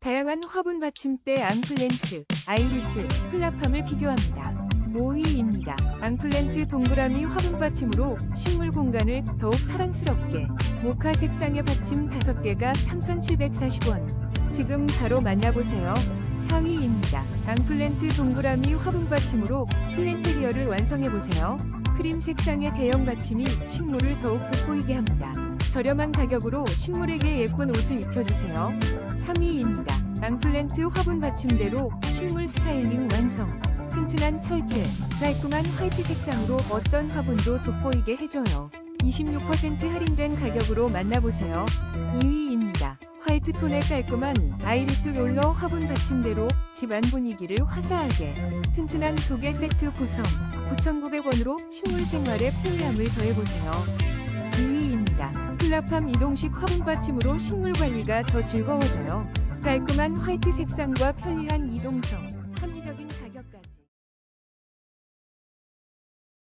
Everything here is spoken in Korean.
다양한 화분 받침대 앙플랜트, 아이리스, 플라팜을 비교합니다. 5위입니다. 앙플랜트 동그라미 화분 받침으로 식물 공간을 더욱 사랑스럽게 모카 색상의 받침 5개가 3,740원. 지금 바로 만나보세요. 4위입니다. 앙플랜트 동그라미 화분 받침으로 플랜테리어를 완성해보세요. 크림 색상의 대형 받침이 식물을 더욱 돋보이게 합니다. 저렴한 가격으로 식물에게 예쁜 옷을 입혀주세요. 3위입니다. 앙플랜트 화분 받침대로 식물 스타일링 완성. 튼튼한 철제, 깔끔한 화이트 색상으로 어떤 화분도 돋보이게 해줘요. 26% 할인된 가격으로 만나보세요. 2위입니다. 화이트 톤의 깔끔한 아이리스 롤러 화분 받침대로 집안 분위기를 화사하게 튼튼한 두 개 세트 구성 9,900원으로 식물 생활에 편리함을 더해보세요. 2위입니다. 플라팜 이동식 화분 받침으로 식물 관리가 더 즐거워져요. 깔끔한 화이트 색상과 편리한 이동성.